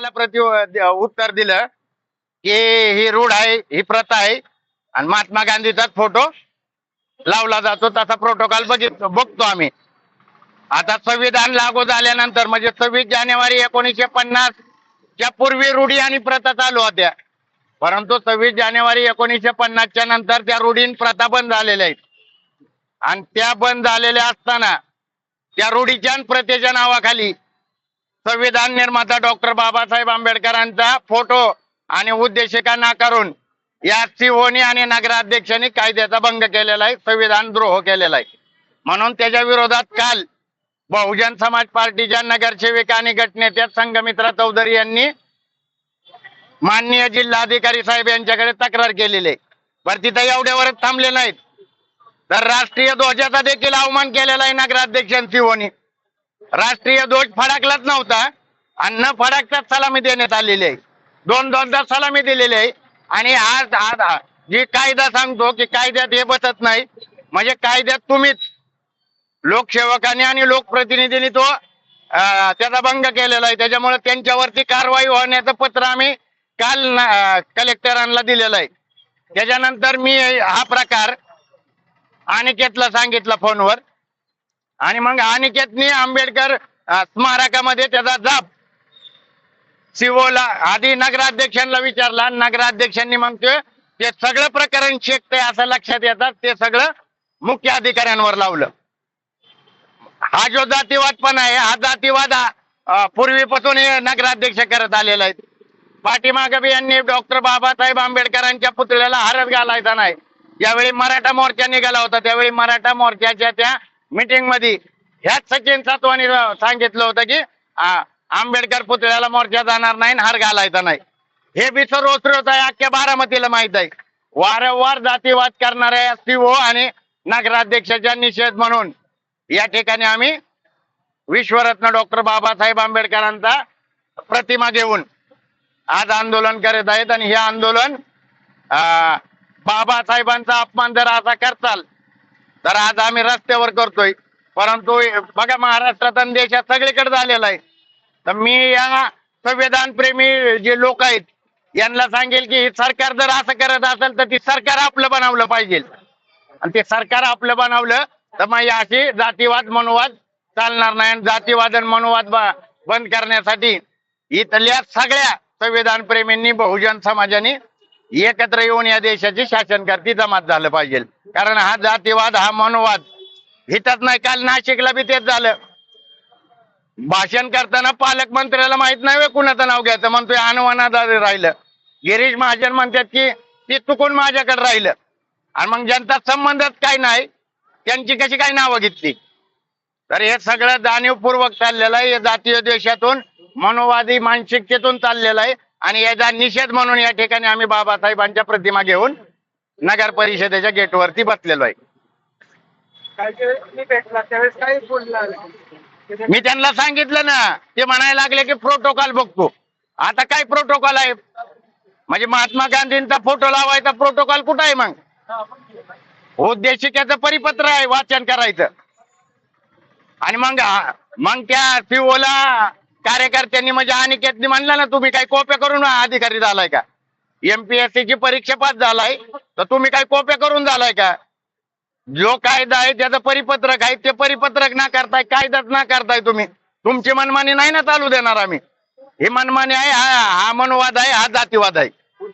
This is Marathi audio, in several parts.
मला प्रति उत्तर दिलं की ही रूढ आहे ही प्रथा आहे. आणि महात्मा गांधीचाच फोटो लावला जातो तसा प्रोटोकॉल बघित बघतो आम्ही. आता संविधान लागू झाल्यानंतर म्हणजे सव्वीस जानेवारी एकोणीसशे पन्नास च्या पूर्वी रूढी आणि प्रथा चालू होत्या. परंतु सव्वीस जानेवारी एकोणीसशे पन्नासच्या नंतर त्या रूढी प्रथा बंद झालेल्या आहेत. आणि त्या बंद झालेल्या असताना त्या रूढीच्या प्रथेच्या नावाखाली संविधान निर्माता डॉक्टर बाबासाहेब आंबेडकरांचा फोटो आणि उद्देशिका नाकारून या सीओनी आणि नगराध्यक्षांनी कायद्याचा भंग केलेला आहे संविधान द्रोह केलेला आहे. म्हणून त्याच्या विरोधात काल बहुजन समाज पार्टीच्या नगरसेविका आणि गटनेत्या संघमित्रा चौधरी यांनी माननीय जिल्हाधिकारी साहेब यांच्याकडे तक्रार केलेली आहे. बरं तिथं एवढ्यावरच थांबले नाहीत. तर राष्ट्रीय ध्वजाचा देखील अवमान केलेला आहे नगराध्यक्षांनी राष्ट्रीय ध्वज फडकलाच नव्हता. आणि न फडकताच सलामी देण्यात आलेली आहे. दोन दोनदा सलामी दिलेली आहे. आणि आज आज जी कायदा सांगतो की कायद्यात हे बसत नाही. म्हणजे कायद्यात तुम्हीच लोकसेवकांनी आणि लोकप्रतिनिधींनी तो त्याचा भंग केलेला आहे. त्याच्यामुळे त्यांच्यावरती कारवाई होण्याचं पत्र आम्ही काल कलेक्टरांना दिलेलं आहे. त्याच्यानंतर मी हा प्रकार अनिकेतला सांगितला फोनवर. आणि मग अनिकेतनी आंबेडकर अं, स्मारकामध्ये त्याचा जाप सिओला आधी नगराध्यक्षांना विचारला. नगराध्यक्षांनी मग ते ते सगळं प्रकरण शेकतंय असं लक्षात येतात. ते सगळं मुख्य अधिकाऱ्यांवर लावलं. हा जो जातीवाद पण आहे हा जातीवाद अं, पूर्वीपासून हे नगराध्यक्ष करत आलेला आहे. पाठीमागे बी यांनी डॉक्टर बाबासाहेब आंबेडकरांच्या पुतळ्याला हरत घालायचा नाही. यावेळी मराठा मोर्चा निघाला होता. त्यावेळी मराठा मोर्चाच्या त्या मीटिंगमध्ये ह्याच सचिन सातवानी सांगितलं होतं की आंबेडकर पुतळ्याला मोर्चा जाणार नाही आणि हार घालायचा नाही. हे बी सर्वश्रोत आहे अख्ख्या बारामतीला माहीत आहे. वारंवार जातीवाद करणाऱ्या सीओ आणि नगराध्यक्षाच्या निषेध म्हणून या ठिकाणी आम्ही विश्वरत्न डॉक्टर बाबासाहेब आंबेडकरांचा प्रतिमा घेऊन आज आंदोलन करत आहेत आणि हे आंदोलन बाबासाहेबांचा अपमान जर असा करताल तर आज आम्ही रस्त्यावर करतोय. परंतु बघा महाराष्ट्रात आणि देशात सगळीकडे झालेला आहे. तर मी या संविधान प्रेमी जे लोक आहेत यांना सांगेल की सरकार जर असं करत असेल तर ती सरकार आपलं बनवलं पाहिजे. आणि ते सरकार आपलं बनवलं तर मग या अशी जातीवाद मनोवाद चालणार नाही. आणि जातीवाद आणि मनोवाद बंद करण्यासाठी इथल्या सगळ्या संविधान प्रेमींनी बहुजन समाजाने एकत्र येऊन या देशाची शासनकर्ती जमात झालं पाहिजे. कारण हा जातीवाद हा मनोवाद. हितच नाही काल नाशिकला बी तेच झालं. भाषण करताना पालकमंत्र्याला माहीत नाही कुणाचं नाव घ्यायचं. म्हणतोय अनुमानाद्वारे राहिलं. गिरीश महाजन म्हणतात की ते चुकून माझ्याकडे राहिलं. आणि मग ज्यांचा संबंधच काय नाही त्यांची कशी काय नावं घेतली? तर हे सगळं जाणीवपूर्वक चाललेलं आहे. या जातीय देशातून मनोवादी मानसिकतेतून चाललेलं आहे. आणि याचा निषेध म्हणून या ठिकाणी आम्ही बाबासाहेबांच्या प्रतिमा घेऊन नगर परिषदेच्या गेटवरती बसलेलो आहे. काय ते मी भेटला त्यावेळेस काही बोलला मी त्यांना सांगितलं ना ते म्हणायला लागले की प्रोटोकॉल बघतो. आता काय प्रोटोकॉल आहे? म्हणजे महात्मा गांधींचा फोटो लावायचा प्रोटोकॉल कुठं आहे मग? उद्देशिकेचं परिपत्र आहे वाचन करायचं. आणि मग मग त्या सीओला कार्यकर्त्यांनी म्हणजे अनिकेतनी म्हणलं ना तुम्ही काही कॉप्या करून अधिकारी झालाय का? एमपीएससी ची परीक्षा पास झालाय तर तुम्ही काही कॉप्या करून झालाय का? जो कायदा आहे त्याचं परिपत्रक आहे ते परिपत्रक ना करताय कायदाच ना करताय तुम्ही. तुमची मनमानी नाही ना चालू देणार आम्ही. ही मनमानी आहे हा हा मनोवाद आहे हा जातीवाद आहे.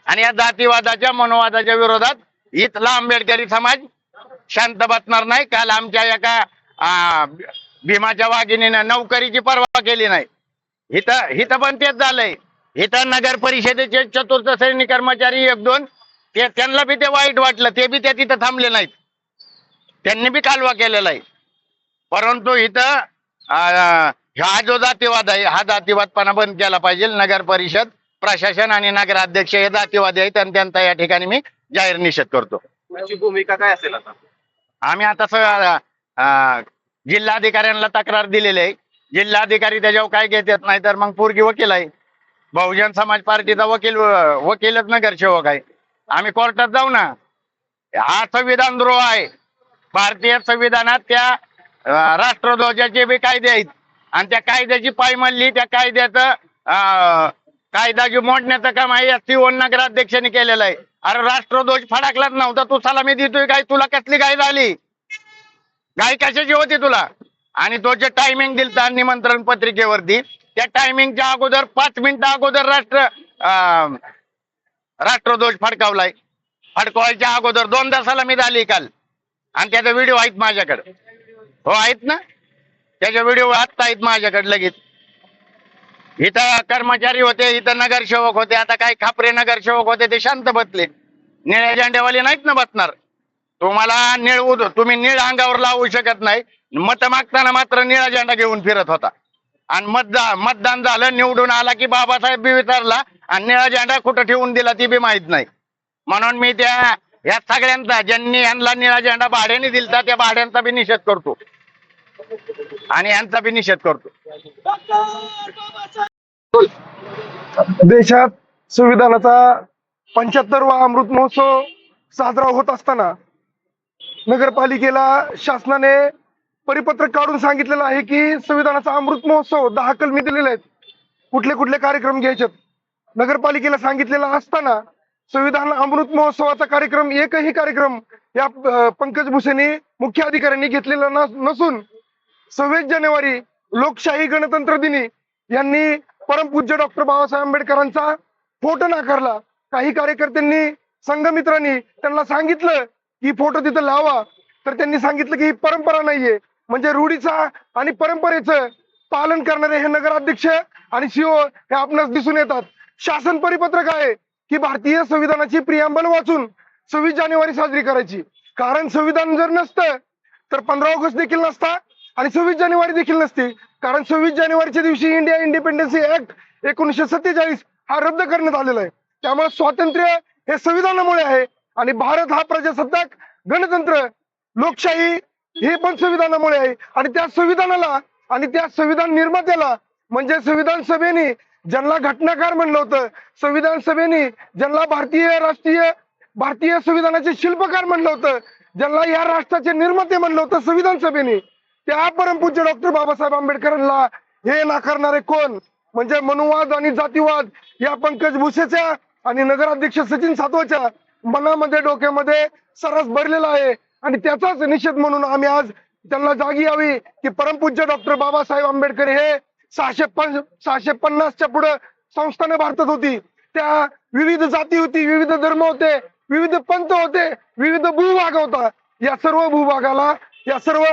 आणि या जातीवादाच्या मनोवादाच्या विरोधात इथला आंबेडकरी समाज शांत बसणार नाही. काल आमच्या एका भीमाच्या वाघिणीनं नोकरीची पर्वा केली नाही. इथं इथं पण तेच झालंय. इथं नगर परिषदेचे चतुर्थ श्रेणी कर्मचारी एक दोन ते त्यांना बी ते वाईट वाटलं ते बी त्या तिथं थांबले नाहीत. त्यांनी बी कालवा केलेला आहे. परंतु इथं हा जो जातीवाद आहे हा जातीवादपणा बंद केला पाहिजे. नगर परिषद प्रशासन आणि नगराध्यक्ष हे जातीवादी आहेत आणि त्यांचा या ठिकाणी मी जाहीर निषेध करतो. भूमिका काय असेल आता? आम्ही आता सगळं जिल्हाधिकाऱ्यांना तक्रार दिलेली आहे. जिल्हाधिकारी त्याच्यावर काय घेत नाही तर मग पूर्गी वकील आहे. बहुजन समाज पार्टीचा वकील वकीलच नगरसेवक आहे. आम्ही कोर्टात जाऊ ना. हा संविधान द्रोह आहे. भारतीय संविधानात त्या राष्ट्रध्वजाचे बी कायदे आहेत. आणि त्या कायद्याची पायमल्ली त्या कायद्याचं कायदा जी मोडण्याचं काम आहे या सिओन नगराध्यक्षांनी केलेलं आहे. अरे राष्ट्रध्वज फडाकलाच नव्हता. तू सलामी देतोय काय? तुला कसली गाय झाली? गाय कशाची होती तुला? आणि तो जे टायमिंग दिलता निमंत्रण पत्रिकेवरती त्या टायमिंगच्या अगोदर पाच मिनिटं अगोदर राष्ट्र अं, राष्ट्रध्वज फडकावलाय. फडकवायच्या अगोदर दोनदा सलामी झाली काल. आणि त्याचा व्हिडिओ आहेत माझ्याकडे. हो आहेत ना? त्याचे व्हिडिओ आत्ता आहेत माझ्याकडे लगेच. इथं कर्मचारी होते इथं नगरसेवक होते आता काही खापरे नगरसेवक होते ते शांत बसले. निळ्या झेंड्यावाले नाहीत ना बसणार? तुम्हाला निळ उद तुम्ही निळ अंगावर लावू शकत नाही. मत मागताना मात्र निळा झेंडा घेऊन फिरत होता. आणि मतदान मतदान झालं निवडून आला की बाबासाहेब बी विचारला आणि निळा झेंडा कुठं ठेवून दिला ती बी माहीत नाही. म्हणून मी त्या या सगळ्यांचा ज्यांनी यांना निळा झेंडा भाड्याने दिलता त्या भाड्यांचा बी निषेध करतो. आणि यांचा बी निषेध करतो. देशात संविधानाचा पंच्याहत्तरवा अमृत महोत्सव साजरा होत असताना नगरपालिकेला शासनाने परिपत्रक काढून सांगितलेलं आहे की संविधानाचा अमृत महोत्सव दहा कलमी दिलेले आहेत. कुठले कुठले कार्यक्रम घ्यायचे नगरपालिकेला सांगितलेलं असताना संविधान अमृत महोत्सवाचा कार्यक्रम एकही कार्यक्रम या पंकज भुसेनी मुख्य अधिकाऱ्यांनी घेतलेला नसून सव्वीस जानेवारी लोकशाही गणतंत्र दिनी यांनी परमपूज्य डॉक्टर बाबासाहेब आंबेडकरांचा फोटो नाकारला. काही कार्यकर्त्यांनी संघमित्रांनी त्यांना सांगितलं की फोटो तिथं लावा. तर त्यांनी सांगितलं की ही परंपरा नाहीये. म्हणजे रूढीचा आणि परंपरेचं पालन करणारे हे नगराध्यक्ष आणि सीओ हे आपणास दिसून येतात. शासन परिपत्रक आहे की भारतीय संविधानाची प्रियांबल वाचून सव्वीस जानेवारी साजरी करायची. कारण संविधान जर नसतं तर पंधरा ऑगस्ट देखील नसता आणि सव्वीस जानेवारी देखील नसते. कारण सव्वीस जानेवारीच्या दिवशी इंडिया इंडिपेंडन्स ऍक्ट एकोणीसशे सत्तेचाळीस हा रद्द करण्यात आलेला आहे. त्यामुळे स्वातंत्र्य हे संविधानामुळे आहे आणि भारत हा प्रजासत्ताक गणतंत्र लोकशाही हे पण संविधानामुळे आहे. आणि त्या संविधानाला आणि त्या संविधान निर्मात्याला म्हणजे संविधान सभेने ज्यांना घटनाकार म्हणलं होतं संविधान सभेने ज्यांना भारतीय राष्ट्रीय भारतीय संविधानाचे शिल्पकार म्हणलं होतं ज्यांना या राष्ट्राचे निर्माते म्हणलं होतं संविधान सभेने त्या परमपूज्य डॉक्टर बाबासाहेब आंबेडकरांना हे नाकारणारे कोण? म्हणजे मनुवाद आणि जातीवाद या पंकज भुसेच्या आणि नगराध्यक्ष सचिन सातवच्या मनामध्ये डोक्यामध्ये सरस भरलेला आहे. आणि त्याचाच निषेध म्हणून आम्ही आज त्यांना जागी यावी की परमपूज्य डॉक्टर बाबासाहेब आंबेडकर हे सहाशे पन सहाशे पन्नासच्या पुढे संस्थानं भारतात होती. त्या विविध जाती होती विविध धर्म होते विविध पंथ होते विविध भूभाग होता. या सर्व भूभागाला या सर्व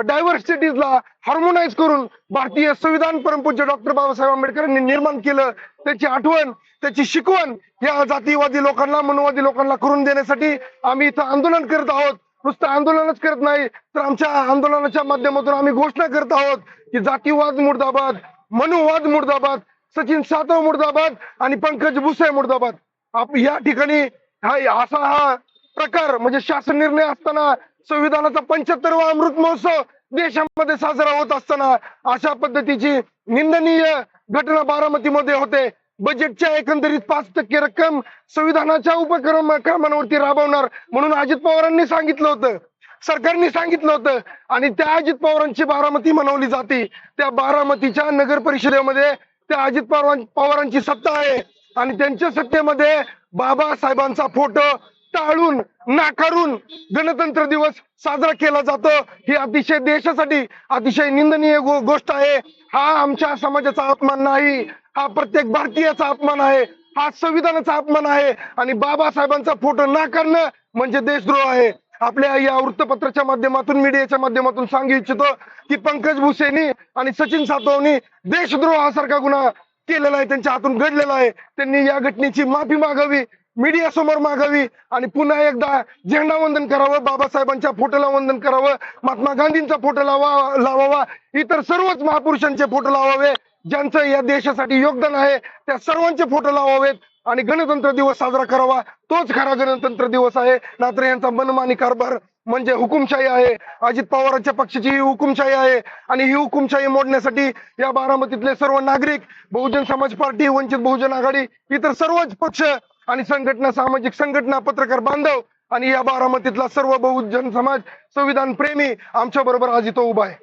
डायव्हर्सिटीजला हार्मोनाइज करून भारतीय संविधान परमपूज्य डॉक्टर बाबासाहेब आंबेडकरांनी निर्माण केलं. त्याची आठवण त्याची शिकवण या जातीवादी लोकांना मनवादी लोकांना करून देण्यासाठी आम्ही इथं आंदोलन करत आहोत. नुसतं आंदोलनच करत नाही तर आमच्या आंदोलनाच्या माध्यमातून आम्ही घोषणा करत आहोत की जातीवाद मुर्दाबाद मनुवाद मुर्दाबाद सचिन सातव मुर्दाबाद आणि पंकज भुसे मुर्दाबाद. आप या ठिकाणी हा असा हा प्रकार म्हणजे शासन निर्णय असताना संविधानाचा पंच्याहत्तरवा अमृत महोत्सव देशामध्ये साजरा होत असताना अशा पद्धतीची निंदनीय घटना बारामतीमध्ये होते. बजेटच्या एकंदरीत पाच टक्के रक्कम संविधानाच्या उपक्रम राबवणार म्हणून अजित पवारांनी सांगितलं होतं. सरकारने सांगितलं होतं. आणि त्या अजित पवारांची बारामती मनवली जाते. त्या बारामतीच्या नगर परिषदेमध्ये त्या अजित पवार पवारांची सत्ता आहे. आणि त्यांच्या सत्तेमध्ये बाबासाहेबांचा फोटो टाळून नाकारून गणतंत्र दिवस साजरा केला जातो. ही अतिशय देशासाठी अतिशय निंदनीय गो- गोष्ट आहे. हा आमच्या समाजाचा अपमान नाही. हा प्रत्येक भारतीयाचा अपमान आहे हा संविधानाचा अपमान आहे आणि बाबासाहेबांचा फोटो नाकारणं म्हणजे देशद्रोह आहे. आपल्या या वृत्तपत्राच्या माध्यमातून मीडियाच्या माध्यमातून सांगू इच्छितो की पंकज भुसेनी आणि सचिन सातवनी देशद्रोहासारखा गुन्हा केलेला आहे त्यांच्या हातून घडलेला आहे. त्यांनी या घटनेची माफी मागावी. मीडिया समोर मागावी आणि पुन्हा एकदा झेंडा वंदन करावं बाबासाहेबांच्या फोटोला वंदन करावं महात्मा गांधींचा फोटो लावा लावावा इतर सर्वच महापुरुषांचे फोटो लावावे ज्यांचं या देशासाठी योगदान आहे त्या सर्वांचे फोटो लावावेत आणि गणतंत्र दिवस साजरा करावा. तोच खरा गणतंत्र दिवस आहे. नात्र यांचा मनमानी कारभार म्हणजे हुकुमशाही आहे. अजित पवारांच्या पक्षाची ही हुकुमशाही आहे. आणि ही हुकुमशाही मोडण्यासाठी या बारामतीतले सर्व नागरिक बहुजन समाज पार्टी वंचित बहुजन आघाडी इतर सर्वच पक्ष आणि संघटना सामाजिक संघटना पत्रकार बांधव आणि या बारामतीतला सर्व बहुजन समाज संविधान प्रेमी आमच्या बरोबर आज इथं उभा आहे.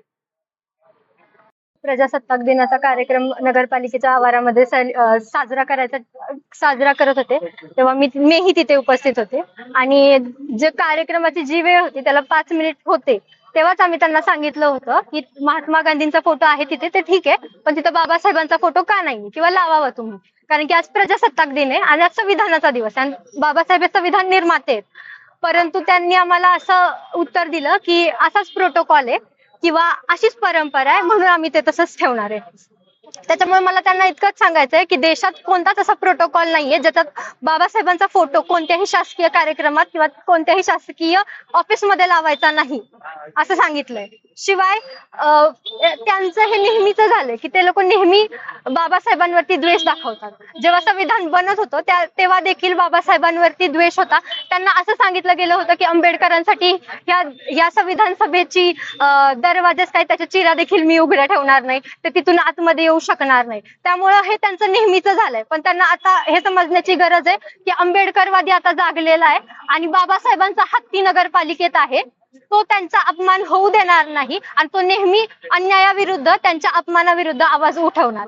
प्रजासत्ताक दिनाचा कार्यक्रम नगरपालिकेच्या आवारामध्ये साजरा करायचा साजरा करत होते. तेव्हा मी मीही तिथे उपस्थित होते. आणि जे कार्यक्रमाची जी वेळ होती त्याला पाच मिनिट होते. तेव्हाच आम्ही त्यांना सांगितलं होतं की महात्मा गांधींचा फोटो आहे तिथे ते ठीक आहे पण तिथं बाबासाहेबांचा फोटो का नाही किंवा लावावा तुम्ही? कारण की आज प्रजासत्ताक दिन आहे आणि आज संविधानाचा दिवस आहे. आणि बाबासाहेब संविधान निर्माते आहेत. परंतु त्यांनी आम्हाला असं उत्तर दिलं की असाच प्रोटोकॉल आहे किंवा अशीच परंपरा आहे म्हणून आम्ही ते तसंच ठेवणार आहे. त्याच्यामुळे मला त्यांना इतकंच सांगायचंय की देशात कोणताच असा प्रोटोकॉल नाहीये ज्याच्यात बाबासाहेबांचा फोटो कोणत्याही शासकीय कार्यक्रमात किंवा कोणत्याही शासकीय ऑफिसमध्ये लावायचा नाही असं सांगितलंय. शिवाय त्यांचं हे नेहमीच झालंय की ते लोक नेहमी बाबासाहेबांवरती द्वेष दाखवतात. जेव्हा संविधान बनत होतं त्या तेव्हा देखील बाबासाहेबांवरती द्वेष होता. त्यांना असं सांगितलं गेलं होतं की आंबेडकरांसाठी या या संविधान सभेची दरवाजेच काय त्याच्या चिरा देखील मी उघड्या ठेवणार नाही. ते तिथून आतमध्ये येऊ शकणार नाही. त्यामुळं हे त्यांचं नेहमीच झालंय. पण त्यांना आता हे समजण्याची गरज आहे की आंबेडकरवादी आता जागलेला आहे आणि बाबासाहेबांचा हत्ती नगरपालिकेत आहे. तो त्यांचा अपमान होऊ देणार नाही आणि तो नेहमी अन्यायाविरुद्ध त्यांच्या अपमानाविरुद्ध आवाज उठवणार.